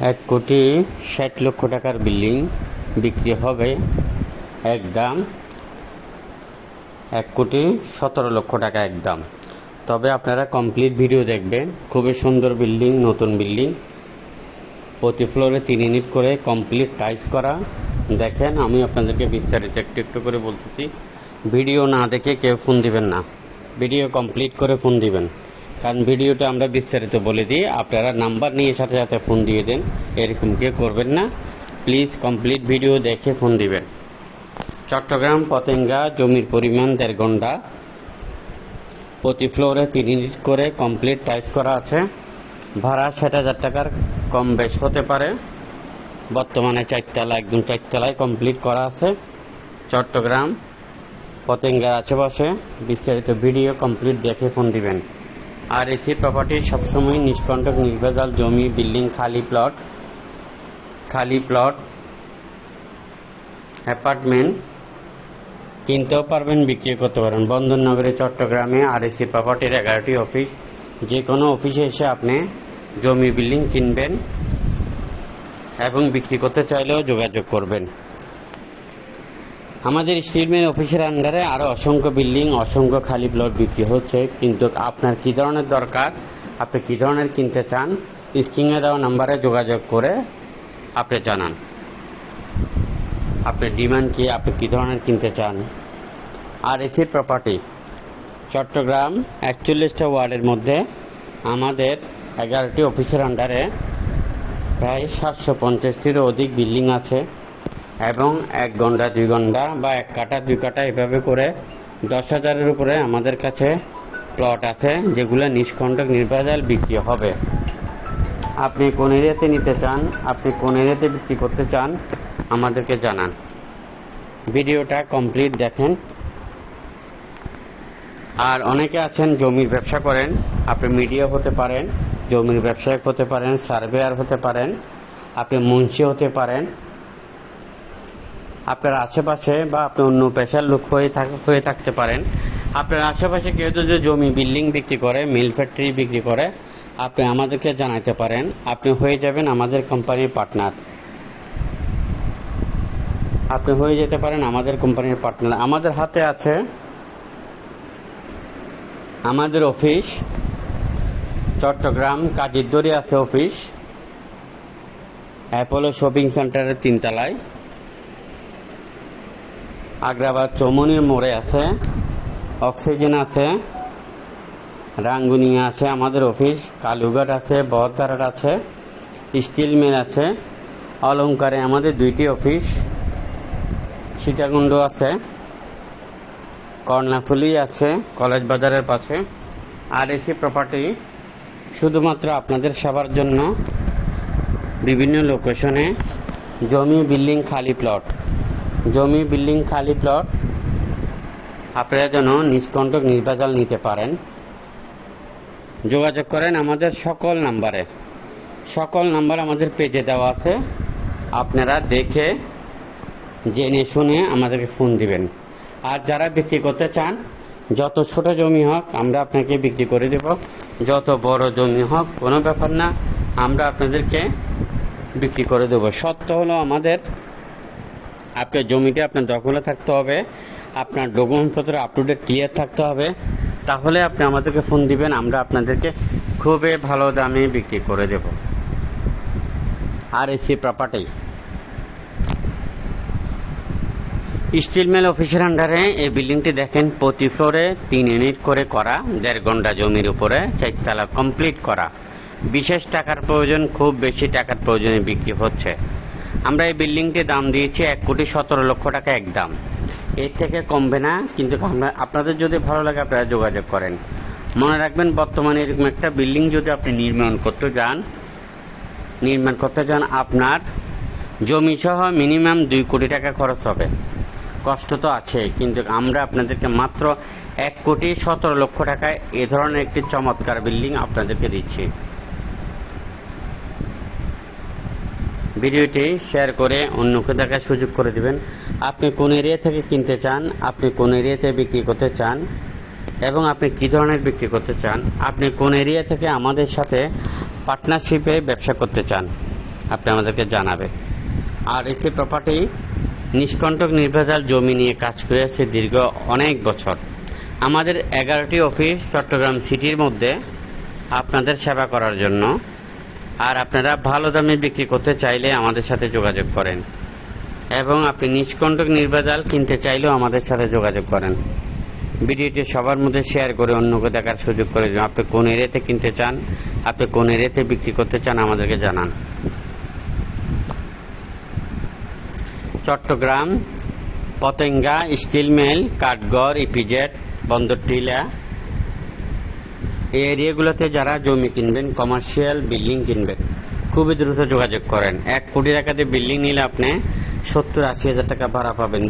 এক কোটি ষাট লক্ষ টাকার বিল্ডিং বিক্রি হবে এক দাম। এক কোটি সতেরো লক্ষ টাকা এক দাম। তবে আপনারা কমপ্লিট ভিডিও দেখবেন। খুবই সুন্দর বিল্ডিং, নতুন বিল্ডিং। প্রতি ফ্লোরে তিন ইউনিট করে কমপ্লিট টাইস করা। দেখেন, আমি আপনাদেরকে বিস্তারিত একটু একটু করে বলতেছি। ভিডিও না দেখে কেউ ফোন দিবেন না। ভিডিও কমপ্লিট করে ফোন দিবেন। কারণ ভিডিওটা আমরা বিস্তারিত বলে দিই। আপনারা নাম্বার নিয়ে সাথে সাথে ফোন দিয়ে দেন, এরকম কেউ করবেন না। প্লিজ কমপ্লিট ভিডিও দেখে ফোন দিবেন। চট্টগ্রাম, পতেঙ্গা, জমির পরিমাণ দেড় ঘণ্টা। প্রতি ফ্লোরে তিন ইউনিট করে কমপ্লিট টাইলস করা আছে। ভাড়া ষাট হাজার টাকার কম বেশ হতে পারে। বর্তমানে চারতলা, একদম চারতলায় কমপ্লিট করা আছে। চট্টগ্রাম, পতেঙ্গার আশেপাশে বিস্তারিত ভিডিও কমপ্লিট দেখে ফোন দিবেন। আর এসি প্রপার্টি সবসময় নিষ্কণ্টক নির্ভেজাল জমি বিল্ডিং খালি প্লট খালি প্লট অ্যাপার্টমেন্ট কিনতেও পারবেন, বিক্রি করতে পারবেন। বন্দরনগরে, চট্টগ্রামে আর এসি প্রপার্টির এগারোটি অফিস যে কোনো অফিসে এসে আপনি জমি বিল্ডিং কিনবেন এবং বিক্রি করতে চাইলেও যোগাযোগ করবেন। আমাদের স্টিলম্যান অফিসের আন্ডারে আরও অসংখ্য বিল্ডিং, অসংখ্য খালি প্লট বিক্রি হচ্ছে। কিন্তু আপনার কী ধরনের দরকার? আপনি কী ধরনের কিনতে চান? স্ক্রিনে দেওয়া নাম্বারে যোগাযোগ করে আপনি জানান। আপনার ডিমান্ড কি? আপনি কী ধরনের কিনতে চান? আর এসি প্রপার্টি, চট্টগ্রাম একচল্লিশটা ওয়ার্ডের মধ্যে আমাদের এগারোটি অফিসের আন্ডারে প্রায় সাতশো পঞ্চাশটিরও অধিক বিল্ডিং আছে। এবং এক ঘণ্টা, দুই ঘণ্টা বা এক কাটা, দুই কাটা এভাবে করে দশ হাজারের উপরে আমাদের কাছে প্লট আছে যেগুলো নিষ্কণ্টক নির্ভেজাল বিক্রি হবে। আপনি কোন এরিয়াতে নিতে চান, আপনি কোন এরিয়াতে বিক্রি করতে চান, আমাদেরকে জানান। ভিডিওটা কমপ্লিট দেখেন। আর অনেকে আছেন জমির ব্যবসা করেন, আপনি মিডিয়া হতে পারেন, জমির ব্যবসায়িক হতে পারেন, সার্ভেয়ার হতে পারেন, আপনি মুন্সি হতে পারেন আপনার আশেপাশে বা আপনি অন্য পেশার লোক হয়ে হয়ে থাকতে পারেন। আপনার আশেপাশে কেউ যদি জমি বিল্ডিং বিক্রি করে, মিল ফ্যাক্টরি বিক্রি করে, আপনি আমাদেরকে জানাতে পারেন। আপনি হয়ে যাবেন আমাদের কোম্পানির পার্টনার। আপনি হয়ে যেতে পারেন আমাদের কোম্পানির পার্টনার। আমাদের হাতে আছে আমাদের অফিস, চট্টগ্রাম কাজিরদরি আছে অফিস, অ্যাপোলো শপিং সেন্টারের তিনতলায়। আগ্রাবাদ চৌমনির মোড়ে আছে, অক্সিজেন আছে, রাঙ্গুনিয়া আছে, আমাদের অফিস, কালুঘাট আছে বহদ্দারাট আছে, স্টিল মিল আছে অলঙ্কারে আমাদের দুইটি অফিস, সীতাকুণ্ড আছে, কর্ণাফুলি আছে, কলেজ বাজারের পাশে আর এসি প্রপার্টি শুধুমাত্র আপনাদের সেবার জন্য, বিভিন্ন লোকেশনে জমি বিল্ডিং খালি প্লট জমি, বিল্ডিং, খালি প্লট। আপনারা যেন নিষ্কণ্টক নির্বাচন নিতে পারেন। যোগাযোগ করেন আমাদের সকল নাম্বারে। সকল নাম্বার আমাদের পেজে দেওয়া আছে। আপনারা দেখে, জেনে শুনে আমাদেরকে ফোন দিবেন। আর যারা বিক্রি করতে চান, যত ছোট জমি হোক আমরা আপনাকে বিক্রি করে দেব। যত বড় জমি হোক, কোনো ব্যাপার না, আমরা আপনাদেরকে বিক্রি করে দেব। সত্য হলো আমাদের আপনার জমিতে আপনার দখলে থাকতে হবে, আপনার ডকুমেন্টপত্র আপ টু ডেট ক্লিয়ার থাকতে হবে। তাহলে আপনি আমাদেরকে ফোন দিবেন, আমরা আপনাদেরকে খুবই ভালো দামে বিক্রি করে দেব। আর এসি প্রপার্টি স্টিল মিল অফিসের আন্ডারে এই বিল্ডিংটি দেখেন প্রতি ফ্লোরে তিন ইউনিট করে করা, দেড় ঘণ্টা জমির উপরে, চারতলা কমপ্লিট করা। বিশেষ টাকার প্রয়োজন, খুব বেশি টাকার প্রয়োজনে বিক্রি হচ্ছে। আমরা এই বিল্ডিংটির দাম দিয়েছি এক কোটি সতেরো লক্ষ টাকা এক দাম। এর থেকে কমবে না, কিন্তু আপনাদের যদি ভালো লাগে আপনারা যোগাযোগ করেন। মনে রাখবেন, বর্তমানে এরকম একটা বিল্ডিং যদি আপনি নির্মাণ করতে যান, নির্মাণ করতে যান, আপনার জমি সহ মিনিমাম দুই কোটি টাকা খরচ হবে। কষ্ট তো আছে, কিন্তু আমরা আপনাদেরকে মাত্র এক কোটি সতেরো লক্ষ টাকায় এ ধরনের একটি চমৎকার বিল্ডিং আপনাদেরকে দিচ্ছি। ভিডিওটি শেয়ার করে অন্যকে দেখার সুযোগ করে দিবেন। আপনি কোন এরিয়া থেকে কিনতে চান, আপনি কোন এরিয়াতে বিক্রি করতে চান, এবং আপনি কী ধরনের বিক্রি করতে চান, আপনি কোন এরিয়া থেকে আমাদের সাথে পার্টনারশিপে ব্যবসা করতে চান, আপনি আমাদেরকে জানাবেন। আর এসি প্রপার্টি নিষ্কণ্টক নির্ভেজাল জমি নিয়ে কাজ করে আছে দীর্ঘ অনেক বছর। আমাদের এগারোটি অফিস চট্টগ্রাম সিটির মধ্যে আপনাদের সেবা করার জন্য আর আপনারা ভালো দামে বিক্রি করতে চাইলে আমাদের সাথে যোগাযোগ করেন। এবং আপনি নিষ্কণ্টক নির্ভেজাল কিনতে চাইলেও আমাদের সাথে যোগাযোগ করেন। ভিডিওটি সবার মধ্যে শেয়ার করে অন্যকে দেখার সুযোগ করে দিন। আপনি কোন এরিয়াতে কিনতে চান, আপনি কোন এরিয়াতে বিক্রি করতে চান আমাদেরকে জানান। Chittagong, Patenga, steel mill, Kathgar, EPZ, Bandar Tila এই এরিয়াগুলোতে যারা জমি কিনবেন কমার্শিয়াল বিল্ডিং কিনবেন, খুবই দ্রুত যোগাযোগ করেন। এক কোটি টাকাতে বিল্ডিং নিলে আপনি সত্তর আশি হাজার টাকা ভাড়া পাবেন।